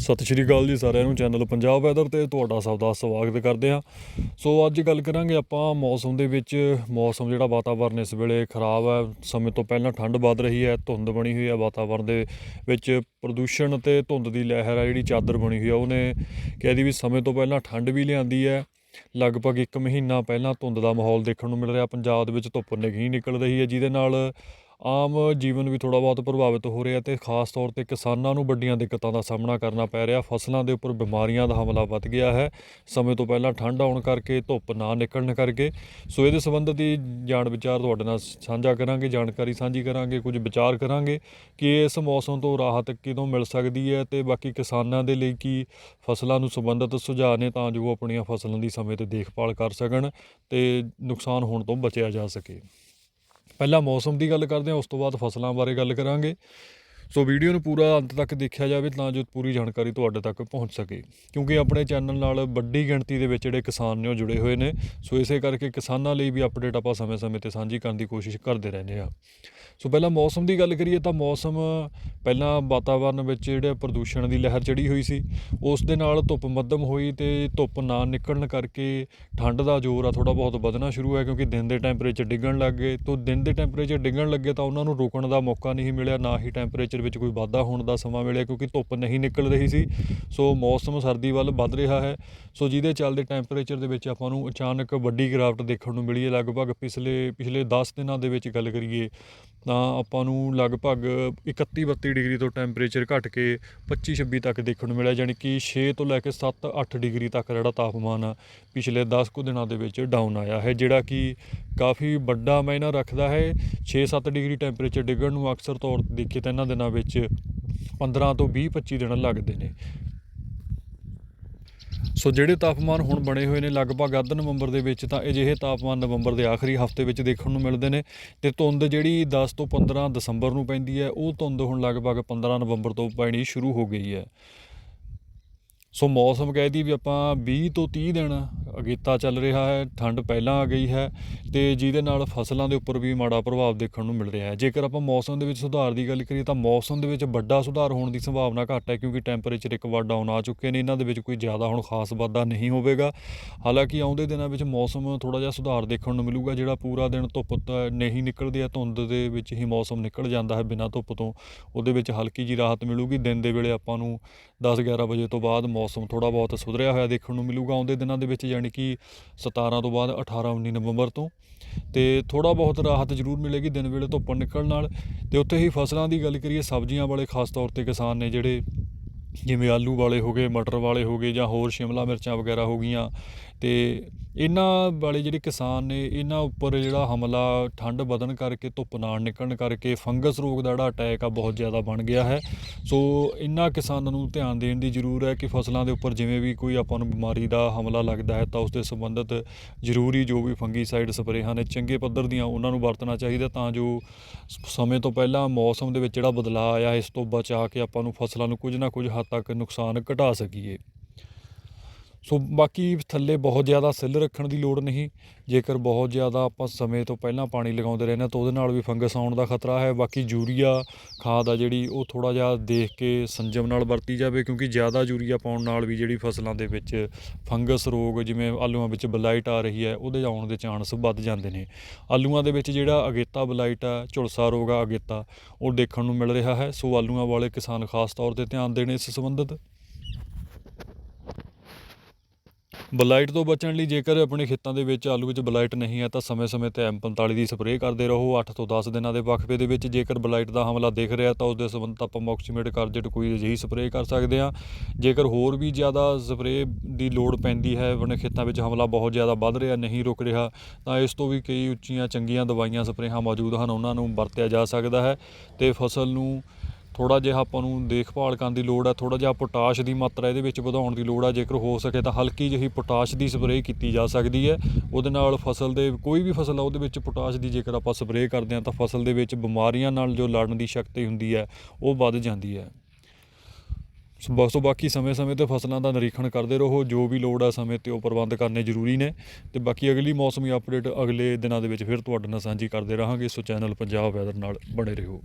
ਸਤਿ ਸ਼੍ਰੀ ਅਕਾਲ ਜੀ ਸਾਰਿਆਂ ਨੂੰ, ਚੈਨਲ ਪੰਜਾਬ ਵੈਦਰ ਤੇ ਤੁਹਾਡਾ ਸਭ ਦਾ ਸਵਾਗਤ ਕਰਦੇ ਹਾਂ। ਸੋ ਅੱਜ ਗੱਲ ਕਰਾਂਗੇ ਆਪਾਂ ਮੌਸਮ ਦੇ ਵਿੱਚ, ਮੌਸਮ ਜਿਹੜਾ ਵਾਤਾਵਰਨ ਇਸ ਵੇਲੇ ਖਰਾਬ ਹੈ, ਸਮੇਂ ਤੋਂ ਪਹਿਲਾਂ ਠੰਡ ਵੱਧ ਰਹੀ ਹੈ, ਧੁੰਦ ਬਣੀ ਹੋਈ ਹੈ, ਵਾਤਾਵਰਨ ਦੇ ਵਿੱਚ ਪ੍ਰਦੂਸ਼ਣ ਤੇ ਧੁੰਦ ਦੀ ਲਹਿਰ ਹੈ, ਜਿਹੜੀ ਚਾਦਰ ਬਣੀ ਹੋਈ ਹੈ ਉਹਨੇ ਕਹਿਦੀ ਵੀ ਸਮੇਂ ਤੋਂ ਪਹਿਲਾਂ ਠੰਡ ਵੀ ਲਿਆਂਦੀ ਹੈ। ਲਗਭਗ 1 ਮਹੀਨਾ ਪਹਿਲਾਂ ਧੁੰਦ ਦਾ ਮਾਹੌਲ ਦੇਖਣ ਨੂੰ ਮਿਲ ਰਿਹਾ, ਪੰਜਾਬ ਦੇ ਵਿੱਚ ਧੁੱਪ ਨਹੀਂ ਨਿਕਲ ਰਹੀ ਹੈ, ਜਿਹਦੇ ਨਾਲ ਆਮ ਜੀਵਨ ਵੀ ਥੋੜਾ ਬਹੁਤ ਪ੍ਰਭਾਵਿਤ ਹੋ ਰਿਹਾ ਤੇ ਖਾਸ ਤੌਰ ਤੇ ਕਿਸਾਨਾਂ ਨੂੰ ਵੱਡੀਆਂ ਦਿੱਕਤਾਂ ਦਾ ਸਾਹਮਣਾ ਕਰਨਾ ਪੈ ਰਿਹਾ। ਫਸਲਾਂ ਦੇ ਉੱਪਰ ਬਿਮਾਰੀਆਂ ਦਾ ਹਮਲਾ ਵੱਧ ਗਿਆ ਹੈ। ਸਮੇਂ ਤੋਂ ਪਹਿਲਾਂ ਠੰਡ ਆਉਣ ਕਰਕੇ ਧੁੱਪ ਨਾ ਨਿਕਲਣ ਕਰਕੇ। ਸੋ ਇਹਦੇ ਸੰਬੰਧੀ ਜਾਣ ਵਿਚਾਰ ਤੁਹਾਡੇ ਨਾਲ ਸਾਂਝਾ ਕਰਾਂਗੇ, ਜਾਣਕਾਰੀ ਸਾਂਝੀ ਕਰਾਂਗੇ, ਕੁਝ ਵਿਚਾਰ ਕਰਾਂਗੇ ਕਿ ਇਸ ਮੌਸਮ ਤੋਂ ਰਾਹਤ ਕਿਦੋਂ ਮਿਲ ਸਕਦੀ ਹੈ ਤੇ ਬਾਕੀ ਕਿਸਾਨਾਂ ਦੇ ਲਈ ਕੀ ਫਸਲਾਂ ਨੂੰ ਸੰਬੰਧਿਤ ਸੁਝਾਅ ਨੇ ਤਾਂ ਜੋ ਉਹ ਆਪਣੀਆਂ ਫਸਲਾਂ ਦੀ ਸਮੇਂ ਤੇ ਦੇਖਭਾਲ ਕਰ ਸਕਣ ਤੇ ਨੁਕਸਾਨ ਹੋਣ ਤੋਂ ਬਚਿਆ ਜਾ ਸਕੇ। ਪਹਿਲਾਂ ਮੌਸਮ ਦੀ ਗੱਲ ਕਰਦੇ ਹਾਂ ਉਸ ਤੋਂ ਬਾਅਦ ਫਸਲਾਂ ਬਾਰੇ ਗੱਲ ਕਰਾਂਗੇ। ਸੋ ਵੀਡੀਓ ਨੂੰ ਪੂਰਾ ਅੰਤ ਤੱਕ ਦੇਖਿਆ ਜਾਵੇ ਤਾਂ ਜੋ ਪੂਰੀ ਜਾਣਕਾਰੀ ਤੁਹਾਡੇ ਤੱਕ ਪਹੁੰਚ ਸਕੇ। ਕਿਉਂਕਿ ਆਪਣੇ ਚੈਨਲ ਨਾਲ ਵੱਡੀ ਗਿਣਤੀ ਦੇ ਵਿੱਚ ਜਿਹੜੇ ਕਿਸਾਨ ਨੇ ਉਹ ਜੁੜੇ ਹੋਏ ਨੇ। ਸੋ ਇਸੇ ਕਰਕੇ ਕਿਸਾਨਾਂ ਲਈ ਵੀ ਅਪਡੇਟ ਆਪਾਂ ਸਮੇਂ-ਸਮੇਂ ਤੇ ਸਾਂਝੀ ਕਰਨ ਦੀ ਕੋਸ਼ਿਸ਼ ਕਰਦੇ ਰਹਿੰਦੇ ਆ ਸੋ ਪਹਿਲਾਂ ਮੌਸਮ ਦੀ ਗੱਲ ਕਰੀਏ ਤਾਂ ਮੌਸਮ ਪਹਿਲਾਂ ਵਾਤਾਵਰਨ ਵਿੱਚ ਜਿਹੜੇ ਪ੍ਰਦੂਸ਼ਣ ਦੀ ਲਹਿਰ ਚੜੀ ਹੋਈ ਸੀ, ਉਸ ਦੇ ਨਾਲ ਧੁੱਪ ਮੱਧਮ ਹੋਈ ਤੇ ਧੁੱਪ ਨਾ ਨਿਕਲਣ ਕਰਕੇ ਠੰਡ ਦਾ ਜ਼ੋਰ ਆ ਥੋੜਾ ਬਹੁਤ ਵਧਣਾ ਸ਼ੁਰੂ ਹੋਇਆ ਕਿਉਂਕਿ ਦਿਨ ਦੇ ਟੈਂਪਰੇਚਰ ਡਿੱਗਣ ਲੱਗ ਗਏ। ਤੋਂ ਦਿਨ ਦੇ ਟੈਂਪਰੇਚਰ ਡਿੱਗਣ ਲੱਗੇ ਤਾਂ ਉਹਨਾਂ ਨੂੰ ਰੋਕਣ ਦਾ ਮੌਕਾ ਨਹੀਂ ਮਿਲਿਆ, ਨਾ ਹੀ ਟੈਂਪਰੇਚਰ ਵਿੱਚ ਕੋਈ ਵਾਧਾ ਹੋਣ ਦਾ ਸਮਾਂ ਮਿਲਿਆ ਕਿਉਂਕਿ ਧੁੱਪ ਨਹੀਂ ਨਿਕਲ ਰਹੀ ਸੀ। ਸੋ ਮੌਸਮ ਸਰਦੀ ਵੱਲ ਵੱਧ ਰਿਹਾ ਹੈ। ਸੋ ਜਿਹਦੇ ਚੱਲਦੇ ਟੈਂਪਰੇਚਰ ਦੇ ਵਿੱਚ ਆਪਾਂ ਨੂੰ ਅਚਾਨਕ ਵੱਡੀ ਗਿਰਾਵਟ ਦੇਖਣ ਨੂੰ ਮਿਲੀ ਹੈ। ਲਗਭਗ ਪਿਛਲੇ ਪਿਛਲੇ 10 ਦਿਨਾਂ ਦੇ ਵਿੱਚ ਗੱਲ ਕਰੀਏ ਤਾਂ ਆਪਾਂ ਨੂੰ ਲਗਭਗ 31 32 ਡਿਗਰੀ ਤੋਂ ਟੈਂਪਰੇਚਰ ਘਟ ਕੇ 25 26 ਤੱਕ ਦੇਖਣ ਨੂੰ ਮਿਲਿਆ ਯਾਨੀ ਕਿ 6 ਤੋਂ ਲੈ ਕੇ 7 8 ਡਿਗਰੀ ਤੱਕ ਜਿਹੜਾ ਤਾਪਮਾਨ ਆ ਪਿਛਲੇ 10 ਕੁ ਦਿਨਾਂ ਦੇ ਵਿੱਚ ਡਾਊਨ ਆਇਆ ਹੈ, ਜਿਹੜਾ ਕਿ ਕਾਫੀ ਵੱਡਾ ਮਾਇਨਾ ਰੱਖਦਾ ਹੈ। 6-7 ਡਿਗਰੀ ਟੈਂਪਰੇਚਰ ਡਿੱਗਣ ਨੂੰ ਅਕਸਰ ਤੌਰ ਤੇ ਦੇਖੀਏ ਤਾਂ ਇਹਨਾਂ ਦਿਨਾਂ ਵਿੱਚ 15 ਤੋਂ 20 25 ਦਿਨ ਲੱਗਦੇ ਨੇ। ਸੋ ਜਿਹੜੇ ਤਾਪਮਾਨ ਹੁਣ ਬਣੇ ਹੋਏ ਨੇ ਲਗਭਗ ਅੱਧ ਨਵੰਬਰ ਦੇ ਵਿੱਚ, ਤਾਂ ਅਜਿਹੇ ਤਾਪਮਾਨ ਨਵੰਬਰ ਦੇ ਆਖਰੀ ਹਫ਼ਤੇ ਵਿੱਚ ਦੇਖਣ ਨੂੰ ਮਿਲਦੇ ਨੇ ਤੇ ਧੁੰਦ ਜਿਹੜੀ 10 ਤੋਂ 15 ਦਸੰਬਰ ਨੂੰ ਪੈਂਦੀ ਹੈ, ਉਹ ਧੁੰਦ ਹੁਣ ਲਗਭਗ 15 ਨਵੰਬਰ ਤੋਂ ਪੈਣੀ ਸ਼ੁਰੂ ਹੋ ਗਈ ਹੈ। ਸੋ ਮੌਸਮ ਕਹਿਦੀ ਵੀ ਆਪਾਂ 20 ਤੋਂ 30 ਦਿਨ ਅਗੇਤਾ ਚੱਲ ਰਿਹਾ ਹੈ, ਠੰਡ ਪਹਿਲਾਂ ਆ ਗਈ ਹੈ ਤੇ ਜਿਹਦੇ ਨਾਲ ਫਸਲਾਂ ਦੇ ਉੱਪਰ ਵੀ ਮਾੜਾ ਪ੍ਰਭਾਵ ਦੇਖਣ ਨੂੰ ਮਿਲ ਰਿਹਾ ਹੈ। ਜੇਕਰ ਆਪਾਂ ਮੌਸਮ ਦੇ ਵਿੱਚ ਸੁਧਾਰ ਦੀ ਗੱਲ ਕਰੀਏ ਤਾਂ ਮੌਸਮ ਦੇ ਵਿੱਚ ਵੱਡਾ ਸੁਧਾਰ ਹੋਣ ਦੀ ਸੰਭਾਵਨਾ ਘੱਟ ਹੈ ਕਿਉਂਕਿ ਟੈਂਪਰੇਚਰ ਇੱਕ ਵਾਰ ਡਾਊਨ ਆ ਚੁੱਕੇ ਨੇ, ਇਹਨਾਂ ਦੇ ਵਿੱਚ ਕੋਈ ਜ਼ਿਆਦਾ ਹੁਣ ਖਾਸ ਵਾਧਾ ਨਹੀਂ ਹੋਵੇਗਾ। ਹਾਲਾਂਕਿ ਆਉਂਦੇ ਦਿਨਾਂ ਵਿੱਚ ਮੌਸਮ ਥੋੜਾ ਜਿਹਾ ਸੁਧਾਰ ਦੇਖਣ ਨੂੰ ਮਿਲੂਗਾ, ਜਿਹੜਾ ਪੂਰਾ ਦਿਨ ਧੁੱਪ ਨਹੀਂ ਨਿਕਲਦੀ ਹੈ, ਧੁੰਦ ਦੇ ਵਿੱਚ ਹੀ ਮੌਸਮ ਨਿਕਲ ਜਾਂਦਾ ਹੈ ਬਿਨਾਂ ਧੁੱਪ ਤੋਂ, ਉਹਦੇ ਵਿੱਚ ਹਲਕੀ ਜੀ ਰਾਹਤ ਮਿਲੂਗੀ। ਦਿਨ ਦੇ ਵੇਲੇ ਆਪਾਂ ਨੂੰ 10 11 ਵਜੇ ਤੋਂ ਬਾਅਦ ਮੌਸਮ ਥੋੜਾ ਬਹੁਤ ਸੁਧਰਿਆ ਹੋਇਆ ਦੇਖਣ ਨੂੰ ਮਿਲੂਗਾ ਆਉਂਦੇ ਦਿਨਾਂ ਦੇ ਵਿੱਚ, ਯਾਨੀ ਕਿ 17 ਤੋਂ ਬਾਅਦ 18 19 ਨਵੰਬਰ ਤੋਂ। ਤੇ ਥੋੜਾ ਬਹੁਤ ਰਾਹਤ ਜ਼ਰੂਰ ਮਿਲੇਗੀ ਦਿਨ ਵੇਲੇ ਧੁੱਪ ਨਿਕਲਣ ਨਾਲ। ਤੇ ਉੱਥੇ ਹੀ ਫਸਲਾਂ ਦੀ ਗੱਲ ਕਰੀਏ, ਸਬਜ਼ੀਆਂ ਵਾਲੇ ਖਾਸ ਤੌਰ ਤੇ ਕਿਸਾਨ ਨੇ ਜਿਹੜੇ ਜਿਵੇਂ ਆਲੂ ਵਾਲੇ ਹੋ ਗਏ, ਮਟਰ ਵਾਲੇ ਹੋ ਗਏ ਜਾਂ ਹੋਰ ਸ਼ਿਮਲਾ ਮਿਰਚਾਂ ਵਗੈਰਾ ਹੋ ਗਈਆਂ ਅਤੇ ਇਹਨਾਂ ਵਾਲੇ ਜਿਹੜੇ ਕਿਸਾਨ ਨੇ, ਇਹਨਾਂ ਉੱਪਰ ਜਿਹੜਾ ਹਮਲਾ, ਠੰਡ ਵਧਣ ਕਰਕੇ, ਧੁੱਪ ਨਾ ਨਿਕਲਣ ਕਰਕੇ ਫੰਗਸ ਰੋਗ ਦਾ ਜਿਹੜਾ ਅਟੈਕ ਆ ਬਹੁਤ ਜ਼ਿਆਦਾ ਬਣ ਗਿਆ ਹੈ। ਸੋ ਇਹਨਾਂ ਕਿਸਾਨਾਂ ਨੂੰ ਧਿਆਨ ਦੇਣ ਦੀ ਜ਼ਰੂਰ ਹੈ ਕਿ ਫਸਲਾਂ ਦੇ ਉੱਪਰ ਜਿਵੇਂ ਵੀ ਕੋਈ ਆਪਾਂ ਨੂੰ ਬਿਮਾਰੀ ਦਾ ਹਮਲਾ ਲੱਗਦਾ ਹੈ, ਤਾਂ ਉਸ ਦੇ ਸੰਬੰਧਿਤ ਜ਼ਰੂਰੀ ਜੋ ਵੀ ਫੰਗੀਸਾਈਡ ਸਪਰੇਹਾਂ ਨੇ, ਚੰਗੇ ਪੱਧਰ ਦੀਆਂ ਉਹਨਾਂ ਨੂੰ ਵਰਤਣਾ ਚਾਹੀਦਾ ਤਾਂ ਜੋ ਸਮੇਂ ਤੋਂ ਪਹਿਲਾਂ ਮੌਸਮ ਦੇ ਵਿੱਚ ਜਿਹੜਾ ਬਦਲਾਅ ਆਇਆ, ਇਸ ਤੋਂ ਬਚਾ ਕੇ ਆਪਾਂ ਨੂੰ ਫਸਲਾਂ ਨੂੰ ਕੁਝ ਨਾ ਕੁਝ ਹੱਦ ਤੱਕ ਨੁਕਸਾਨ ਘਟਾ ਸਕੀਏ। ਸੋ ਬਾਕੀ ਥੱਲੇ ਬਹੁਤ ਜ਼ਿਆਦਾ ਸਿੱਲ ਰੱਖਣ ਦੀ ਲੋੜ ਨਹੀਂ। ਜੇਕਰ ਬਹੁਤ ਜ਼ਿਆਦਾ ਆਪਾਂ ਸਮੇਂ ਤੋਂ ਪਹਿਲਾਂ ਪਾਣੀ ਲਗਾਉਂਦੇ ਰਹਿੰਦੇ ਹਾਂ ਤਾਂ ਉਹਦੇ ਨਾਲ ਵੀ ਫੰਗਸ ਆਉਣ ਦਾ ਖਤਰਾ ਹੈ। ਬਾਕੀ ਯੂਰੀਆ ਖਾਦ ਆ ਜਿਹੜੀ ਉਹ ਥੋੜਾ ਜਿਹਾ ਦੇਖ ਕੇ ਸੰਜਮ ਨਾਲ ਵਰਤੀ ਜਾਵੇ ਕਿਉਂਕਿ ਜ਼ਿਆਦਾ ਯੂਰੀਆ ਪਾਉਣ ਨਾਲ ਵੀ ਜਿਹੜੀ ਫਸਲਾਂ ਦੇ ਵਿੱਚ ਫੰਗਸ ਰੋਗ ਜਿਵੇਂ ਆਲੂਆਂ ਵਿੱਚ ਬਲਾਈਟ ਆ ਰਹੀ ਹੈ ਉਹਦੇ ਆਉਣ ਦੇ ਚਾਂਸ ਵੱਧ ਜਾਂਦੇ ਨੇ। ਆਲੂਆਂ ਦੇ ਵਿੱਚ ਜਿਹੜਾ ਅਗੇਤਾ ਬਲਾਈਟ ਆ, ਝੁਲਸਾ ਰੋਗ ਆ ਅਗੇਤਾ, ਉਹ ਦੇਖਣ ਨੂੰ ਮਿਲ ਰਿਹਾ ਹੈ। ਸੋ ਆਲੂਆਂ ਵਾਲੇ ਕਿਸਾਨ ਖਾਸ ਤੌਰ ਤੇ ਧਿਆਨ ਦੇਣ ਇਸ ਸੰਬੰਧਿਤ। ਬਲਾਈਟ ਤੋਂ ਬਚਣ ਲਈ ਜੇਕਰ ਆਪਣੇ ਖੇਤਾਂ ਦੇ ਵਿੱਚ ਆਲੂ ਵਿੱਚ ਬਲਾਈਟ ਨਹੀਂ ਹੈ, ਤਾਂ ਸਮੇਂ-ਸਮੇਂ ਤੇ M45 ਦੀ ਸਪਰੇਅ ਕਰਦੇ ਰਹੋ। 8 ਤੋਂ 10 ਦਿਨਾਂ ਦੇ ਵਕਫੇ ਦੇ ਵਿੱਚ ਜੇਕਰ ਬਲਾਈਟ ਦਾ ਹਮਲਾ ਦਿਖ ਰਿਹਾ, ਤਾਂ ਉਸ ਦੇ ਸੰਬੰਧਤ ਆਪਾਂ ਮੌਕਸੀਮੇਟ ਕਾਰਜੇਟ ਕੋਈ ਅਜਿਹੀ ਸਪਰੇਅ ਕਰ ਸਕਦੇ ਹਾਂ। ਜੇਕਰ ਹੋਰ ਵੀ ਜ਼ਿਆਦਾ ਸਪਰੇਅ ਦੀ ਲੋੜ ਪੈਂਦੀ ਹੈ, ਆਪਣੇ ਖੇਤਾਂ ਵਿੱਚ ਹਮਲਾ ਬਹੁਤ ਜ਼ਿਆਦਾ ਵੱਧ ਰਿਹਾ, ਨਹੀਂ ਰੁਕ ਰਿਹਾ, ਤਾਂ ਇਸ ਤੋਂ ਵੀ ਕਈ ਉੱਚੀਆਂ ਚੰਗੀਆਂ ਦਵਾਈਆਂ, ਸਪਰੇਹਾਂ ਮੌਜੂਦ ਹਨ, ਉਹਨਾਂ ਨੂੰ ਵਰਤਿਆ ਜਾ ਸਕਦਾ ਹੈ ਤੇ ਫਸਲ ਨੂੰ ਥੋੜਾ ਜਿਹਾ ਆਪਾਂ ਨੂੰ ਦੇਖਭਾਲ ਕਰਨ ਦੀ ਲੋੜ ਹੈ ਥੋੜਾ ਜਿਹਾ ਪੋਟਾਸ਼ ਦੀ ਮਾਤਰਾ ਇਹਦੇ ਵਿੱਚ ਵਧਾਉਣ ਦੀ ਲੋੜ ਹੈ ਜੇਕਰ ਹੋ ਸਕੇ ਤਾਂ ਹਲਕੀ ਜਿਹੀ ਪੋਟਾਸ਼ ਦੀ ਸਪਰੇਅ ਕੀਤੀ ਜਾ ਸਕਦੀ ਹੈ। ਉਹਦੇ ਨਾਲ ਫਸਲ ਦੇ, ਕੋਈ ਵੀ ਫਸਲ ਆ, ਉਹਦੇ ਵਿੱਚ ਪੋਟਾਸ਼ ਦੀ ਜੇਕਰ ਆਪਾਂ ਸਪਰੇਅ ਕਰਦੇ ਹਾਂ ਤਾਂ ਫਸਲ ਦੇ ਵਿੱਚ ਬਿਮਾਰੀਆਂ ਨਾਲ ਜੋ ਲੜਨ ਦੀ ਸ਼ਕਤੀ ਹੁੰਦੀ ਹੈ, ਉਹ ਵੱਧ ਜਾਂਦੀ ਹੈ। ਬਸ ਤੋਂ ਬਾਕੀ ਸਮੇਂ-ਸਮੇਂ ਤੇ ਫਸਲਾਂ ਦਾ ਨਿਰੀਖਣ ਕਰਦੇ ਰਹੋ, ਜੋ ਵੀ ਲੋੜ ਹੈ ਸਮੇਂ ਤੇ ਉਹ ਪ੍ਰਬੰਧ ਕਰਨੇ ਜ਼ਰੂਰੀ ਨੇ। ਤੇ ਬਾਕੀ ਅਗਲੀ ਮੌਸਮੀ ਅਪਡੇਟ ਅਗਲੇ ਦਿਨਾਂ ਦੇ ਵਿੱਚ ਫਿਰ ਤੁਹਾਡੇ ਨਾਲ ਸਾਂਝੀ ਕਰਦੇ ਰਹਾਂਗੇ। ਸੋ ਚੈਨਲ ਪੰਜਾਬ ਵੈਦਰ ਨਾਲ ਬਣੇ ਰਹੋ।